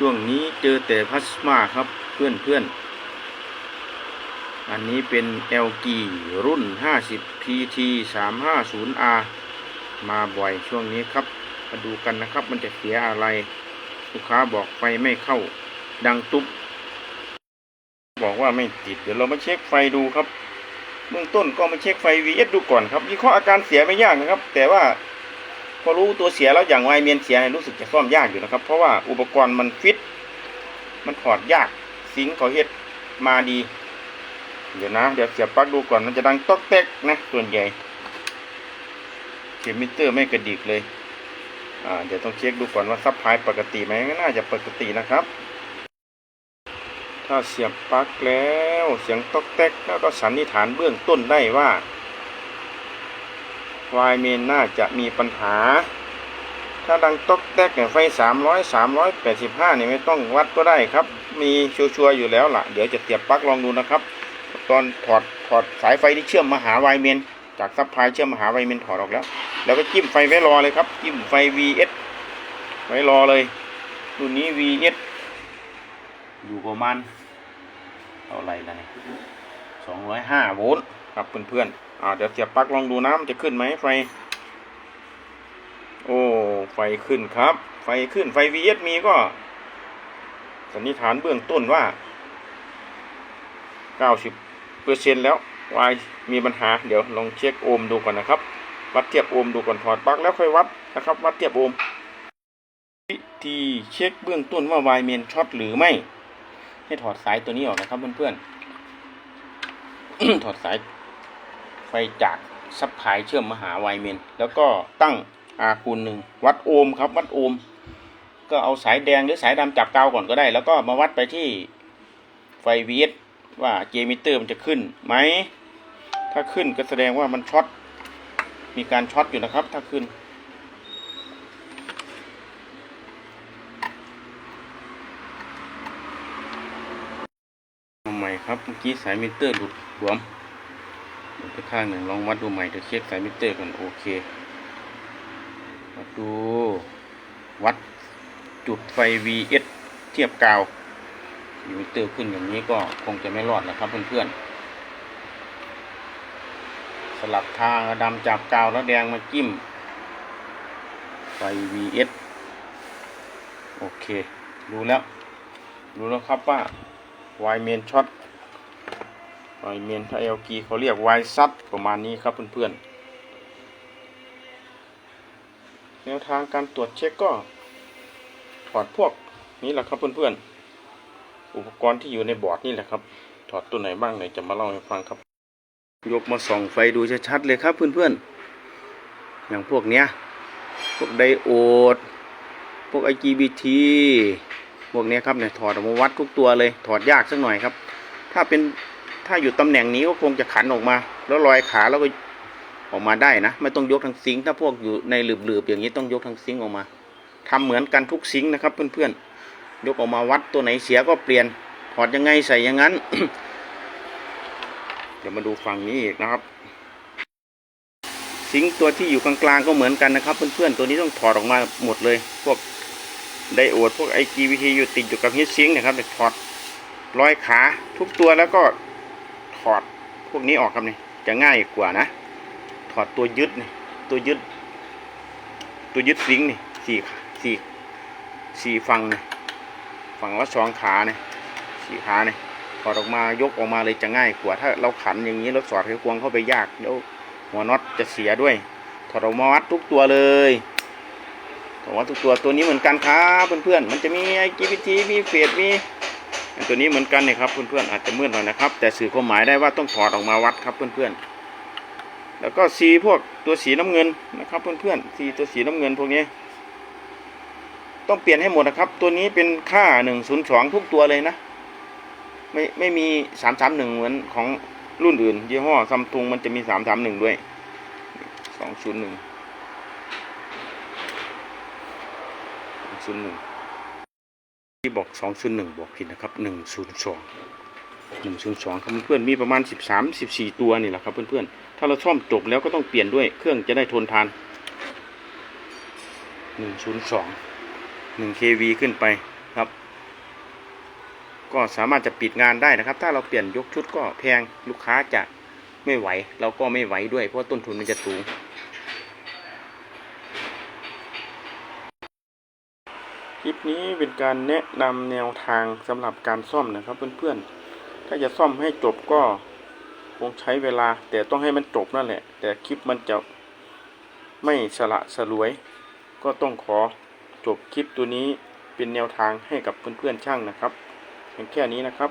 ช่วงนี้เจอแต่พลาสมาครับเพื่อนเพื่อน อันนี้เป็น LG รุ่น 50 PT 350R มาบ่อยช่วงนี้ครับ มาดูกันนะครับมันจะเสียอะไร ลูกค้าบอกไฟไม่เข้าดังตุ๊บ บอกว่าไม่ติด เดี๋ยวเรามาเช็คไฟดูครับ เบื้องต้นก็มาเช็คไฟ VS ดูก่อนครับวิเคราะห์อาการเสียไม่ยากนะครับ แต่ว่า พอรู้ตัวเสียแล้วอย่างไวเมียนเสียรู้สึกจะซ่อมยากอยู่นะครับ เพราะว่าอุปกรณ์มันฟิต มันถอดยากสิงเขาเฮ็ดมาดี เดี๋ยวนะ เดี๋ยวเสียบปลั๊กดูก่อนมันจะดังต๊อกแต๊กนะส่วนใหญ่เข็มมิเตอร์ไม่กระดิกเลยอ่าเดี๋ยวต้องเช็คดูก่อนว่าซับพลายปกติไหมน่าจะปกตินะครับ ถ้าเสียบปลั๊กแล้วเสียงต๊อกแต๊กแล้วก็สันนิษฐานเบื้องต้นได้ว่า วายเมนน่าจะมีปัญหา ถ้าดังต๊อกแตกเนี่ยไฟ 300 385เนี่ยไม่ต้องวัดก็ได้ครับ มีชัวร์อยู่แล้วล่ะ เดี๋ยวจะเสียบปลั๊กลองดูนะครับ ตอนถอดถอดสายไฟที่เชื่อมมาหาวายเมนจากซับพลายเชื่อมมาหาวายเมนถอดออกแล้ว แล้วก็จิ้มไฟไว้รอเลยครับจิ้มไฟ VS ไว้รอเลยรุ่นนี้ VS อยู่ประมาณเท่าไหร่ะเนี่ย205 โวลต์ครับเพื่อนๆ อ่าเดี๋ยวเสียบปลั๊กลองดูนะมันจะขึ้นไหมไฟ โอ้ไฟขึ้นครับ ไฟขึ้นไฟ VS มีก็ สันนิษฐานเบื้องต้นว่า 90เปอร์เซ็นแล้ว Y มีปัญหา เดี๋ยวลองเช็คโอห์มดูก่อนนะครับ วัดเทียบโอห์มดูก่อนถอดปลั๊กแล้วค่อยวัดนะครับ วัดเทียบโอห์มวิธีเช็คเบื้องต้นว่า Y เมนช็อตหรือไม่ให้ถอดสายตัวนี้ออกนะครับเพื่อนๆถอดสาย ไฟจากซับพายเชื่อมมหา Y เมน แล้วก็ตั้ง R คูณหนึ่งวัดโอห์มครับ วัดโอห์มก็เอาสายแดงหรือสายดำจับกาวก่อนก็ได้ แล้วก็มาวัดไปที่ไฟ VS ว่าเจมิเตอร์มันจะขึ้นไหม ถ้าขึ้นก็แสดงว่ามันช็อตมีการช็อตอยู่นะครับ ถ้าขึ้น ทำไมครับ เมื่อกี้สายมิเตอร์หลุดหลวม เดี๋ยวไปข้างหนึ่งลองวัดดูใหม่เดี๋ยวเช็คสายมิเตอร์กันโอเควัดดูวัดจุดไฟ VS เทียบกาวมิเตอร์ขึ้นอย่างนี้ก็คงจะไม่รอดนะครับเพื่อนๆสลับทางดำจับกาวแล้วแดงมาจิ้ม ไฟ VS โอเค รู้แล้ว รู้แล้วครับว่า Y เมนช็อต Y เมนถ้า LG เขาเรียก Y ซัดประมาณนี้ครับเพื่อนๆแนวทางการตรวจเช็คก็ถอดพวกนี้แหละครับเพื่อนๆ อุปกรณ์ที่อยู่ในบอร์ดนี่แหละครับ ถอดตัวไหนบ้างไหนจะมาเล่าให้ฟังครับ ยกมาส่องไฟดูชัดๆเลยครับเพื่อนๆ อย่างพวกเนี้ย พวกไดโอด พวก IGBT พวกเนี้ยครับเนี่ยถอดออกมาวัดทุกตัวเลย ถอดยากสักหน่อยครับ ถ้าเป็น ถ้าอยู่ตำแหน่งนี้ก็คงจะขันออกมา แล้วลอยขาแล้วก็ออกมาได้นะไม่ต้องยกทั้งซิงถ้าพวกอยู่ในหลืบๆอย่างนี้ต้องยกทั้งซิงออกมาทำเหมือนกันทุกซิงนะครับเพื่อนๆยกออกมาวัดตัวไหนเสียก็เปลี่ยนถอดยังไงใส่อย่างนั้น เดี๋ยวมาดูฝั่งนี้อีกนะครับซิงตัวที่อยู่กลางๆก็เหมือนกันนะครับ เพื่อนๆตัวนี้ต้องถอดออกมาหมดเลย พวกไดโอดพวก IGBT อยู่ติดอยู่กับฮีทซิงนะครับถอดร้อยขาทุกตัวแล้วก็ อดพวกนี้ออกครับนี่จะง่ายกว่านะ ถอดตัวยึดนี่ตัวยึด ตัวยึดซิงค์นี่สี่สี่สี่ฝั่งนี่ฝั่งละสองขาเนี่ยสี่ขาเนี่ยถอดออกมายกออกมาเลยจะง่ายกว่า ถ้าเราขันอย่างนี้เราสอดไขควงเข้าไปยากแล้วหัวน็อตจะเสียด้วย ถอดออกมาวัดทุกตัวเลยถอดวัดทุกตัวตัวนี้เหมือนกันครับเพื่อนๆมันจะมี IGBT มีเฟสมี ตัวนี้เหมือนกันเนี่ยครับเพื่อนๆอาจจะมืดหน่อยนะครับ แต่สื่อความหมายได้ว่าต้องถอดออกมาวัดครับเพื่อนๆแล้วก็สีพวกตัวสีน้ำเงินนะครับ เพื่อนๆสีตัวสีน้ำเงินพวกนี้ ต้องเปลี่ยนให้หมดนะครับ ตัวนี้เป็นค่าหนึ่งศูนย์สองทุกตัวเลยนะ ไม่ไม่มีสามสามหนึ่งเหมือนของรุ่นอื่นยี่ห้อซัมซุงมันจะมีสามสามหนึ่งด้วยสองศูนย์หนึ่งศูนย์หนึ่ง ที่บอกสองศูนย์หนึ่งบอกผิดนะครับหนึ่งศูนย์สองหนึ่งศูนย์สองครับเพื่อนๆมีประมาณสิบสามสิบสี่ตัวนี่แหละครับเพื่อนๆถ้าเราซ่อมจบแล้วก็ต้องเปลี่ยนด้วยเครื่องจะได้ทนทานหนึ่งศูนย์สองหนึ่ง kV ขึ้นไปครับ ก็สามารถจะปิดงานได้นะครับ ถ้าเราเปลี่ยนยกชุดก็แพงลูกค้าจะไม่ไหว เราก็ไม่ไหวด้วยเพราะต้นทุนมันจะสูง ลิปนี้เป็นการแนะนำแนวทางสำหรับการซ่อมนะครับเพื่อนๆ ถ้าจะซ่อมให้จบก็คงใช้เวลา แต่ต้องให้มันจบนั่นแหละ แต่คลิปมันจะไม่สละสลวย ก็ต้องขอจบคลิปตัวนี้เป็นแนวทางให้กับเพื่อนๆช่างนะครับเพียงแค่นี้นะครับ